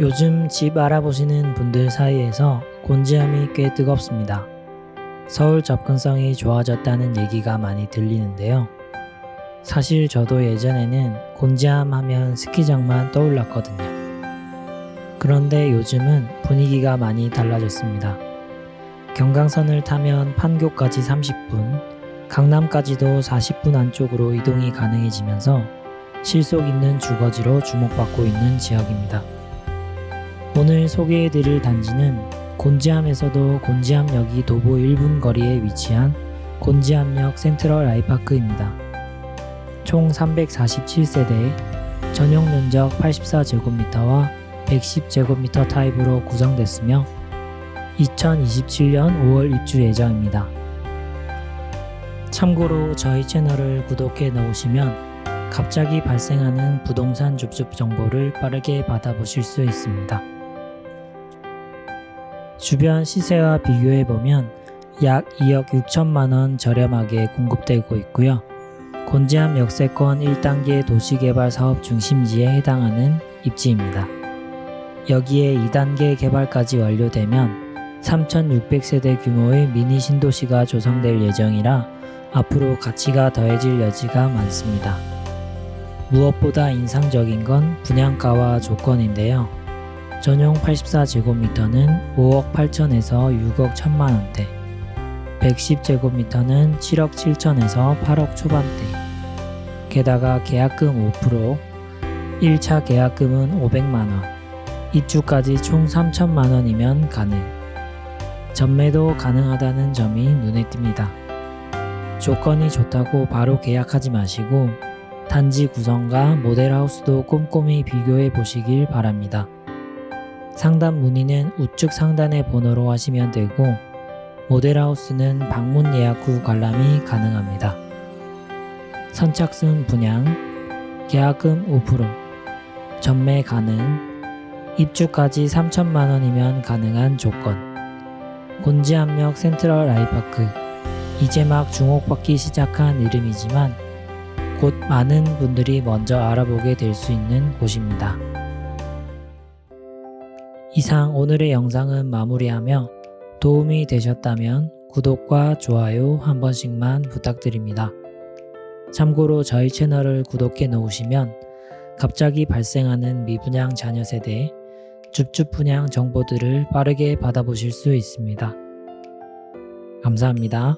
요즘 집 알아보시는 분들 사이에서 곤지암이 꽤 뜨겁습니다. 서울 접근성이 좋아졌다는 얘기가 많이 들리는데요. 사실 저도 예전에는 곤지암 하면 스키장만 떠올랐거든요. 그런데 요즘은 분위기가 많이 달라졌습니다. 경강선을 타면 판교까지 30분, 강남까지도 40분 안쪽으로 이동이 가능해지면서 실속 있는 주거지로 주목받고 있는 지역입니다. 오늘 소개해드릴 단지는 곤지암에서도 곤지암역이 도보 1분 거리에 위치한 곤지암역 센트럴 아이파크입니다. 총 347세대, 전용 면적 84제곱미터와 110제곱미터 타입으로 구성됐으며 2027년 5월 입주 예정입니다. 참고로 저희 채널을 구독해 놓으시면 갑자기 발생하는 부동산 줍줍 정보를 빠르게 받아보실 수 있습니다. 주변 시세와 비교해 보면 약 2억 6천만 원 저렴하게 공급되고 있고요. 곤지암 역세권 1단계 도시개발 사업 중심지에 해당하는 입지입니다. 여기에 2단계 개발까지 완료되면 3,600세대 규모의 미니 신도시가 조성될 예정이라 앞으로 가치가 더해질 여지가 많습니다. 무엇보다 인상적인 건 분양가와 조건인데요. 전용 84제곱미터는 5억 8천에서 6억 1천만 원대, 110제곱미터는 7억 7천에서 8억 초반대. 게다가 계약금 5%, 1차 계약금은 500만 원, 입주까지 총 3천만 원이면 가능. 전매도 가능하다는 점이 눈에 띕니다. 조건이 좋다고 바로 계약하지 마시고 단지 구성과 모델하우스도 꼼꼼히 비교해 보시길 바랍니다. 상담 문의는 우측 상단의 번호로 하시면 되고 모델하우스는 방문 예약 후 관람이 가능합니다. 선착순 분양, 계약금 5%, 전매 가능, 입주까지 3천만 원이면 가능한 조건. 곤지암역 센트럴 아이파크, 이제 막 주목받기 시작한 이름이지만 곧 많은 분들이 먼저 알아보게 될 수 있는 곳입니다. 이상 오늘의 영상은 마무리하며 도움이 되셨다면 구독과 좋아요 한 번씩만 부탁드립니다. 참고로 저희 채널을 구독해 놓으시면 갑자기 발생하는 미분양 자녀 세대 줍줍 분양 정보들을 빠르게 받아보실 수 있습니다. 감사합니다.